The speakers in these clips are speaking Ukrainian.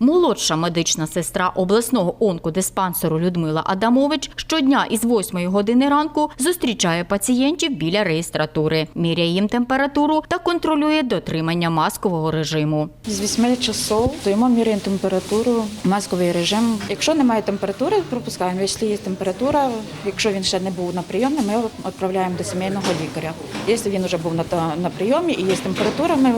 Молодша медична сестра обласного онкодиспансеру Людмила Адамович щодня із 8 години ранку зустрічає пацієнтів біля реєстратури, міряє їм температуру та контролює дотримання маскового режиму. З 8 часов стоїмо, міряємо температуру, масковий режим. Якщо немає температури, пропускаємо. Якщо є температура, якщо він ще не був на прийомі, ми відправляємо до сімейного лікаря. Якщо він вже був на прийомі і є температура, ми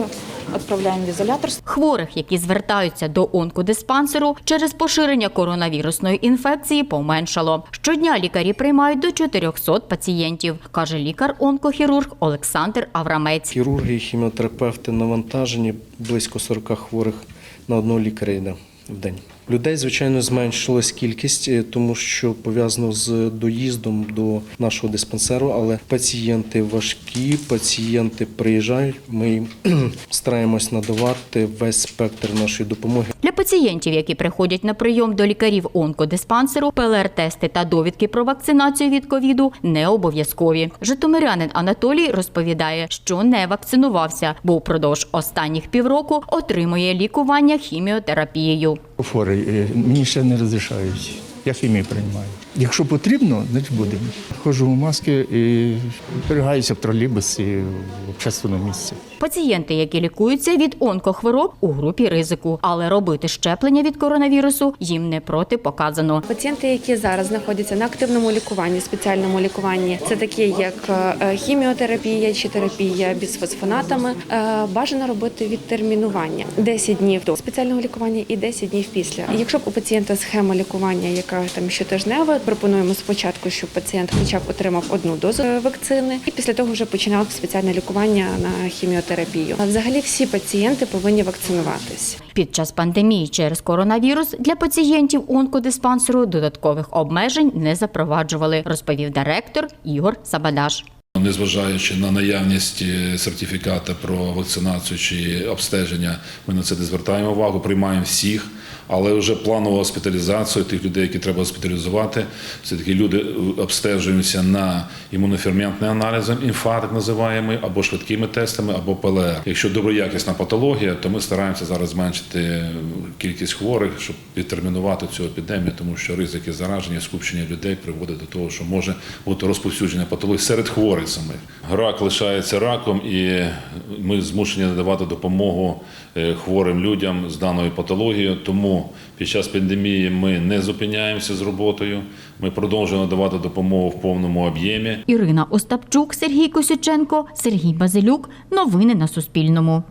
відправляємо в ізолятор. Хворих, які звертаються до онкодиспансеру через поширення коронавірусної інфекції, поменшало. Щодня лікарі приймають до 400 пацієнтів, каже лікар-онкохірург Олександр Аврамець. Хірурги, хіміотерапевти навантажені близько 40 хворих на одного лікаря в день. Людей, звичайно, зменшилась кількість, е, тому що пов'язано з доїздом до нашого диспансеру, але пацієнти важкі, пацієнти приїжджають. Ми стараємось надавати весь спектр нашої допомоги. Для пацієнтів, які приходять на прийом до лікарів онкодиспансеру, ПЛР-тести та довідки про вакцинацію від ковіду не обов'язкові. Житомирянин Анатолій розповідає, що не вакцинувався, бо впродовж останніх півроку отримує лікування хіміотерапією. Хворий, е, мені ще не розрішають. Я хімію приймаю. Якщо потрібно, значить будемо. Ходжу в маски і перегаюся в тролейбусі в общественному місці. Пацієнти, які лікуються від онкохвороб, у групі ризику, але робити щеплення від коронавірусу їм не протипоказано. Пацієнти, які зараз знаходяться на активному лікуванні, спеціальному лікуванні, це такі як е, хіміотерапія чи терапія бісфосфонатами, е, бажано робити відтермінування 10 днів до спеціального лікування і 10 днів після. Якщо б у пацієнта схема лікування, яка там щотижнева, пропонуємо спочатку, щоб пацієнт хоча б отримав одну дозу е, вакцини, і після того вже починав спеціальне лікування на хіміотерапію. А взагалі всі пацієнти повинні вакцинуватись. Під час пандемії через коронавірус для пацієнтів онкодиспансеру додаткових обмежень не запроваджували, розповів директор Ігор Сабадаш. Незважаючи на наявність е, сертифіката про вакцинацію чи обстеження, ми на це не звертаємо увагу, приймаємо всіх. Але вже планову госпіталізацію тих людей, які треба госпіталізувати, все таки люди обстежуються на імуноферментний аналізом, інфаркт так називаємо, або швидкими тестами, або ПЛР. Якщо доброякісна патологія, то ми стараємося зараз зменшити кількість хворих, щоб відтермінувати цю епідемію, тому що ризики зараження, скупчення людей приводить до того, що може бути розповсюдження патології серед хворих самих. Рак лишається раком, і ми змушені надавати допомогу е, хворим людям з даною патологією. Тому під час пандемії ми не зупиняємося з роботою. Ми продовжуємо давати допомогу в повному об'ємі. Ірина Остапчук, Сергій Косюченко, Сергій Базилюк. Новини на Суспільному.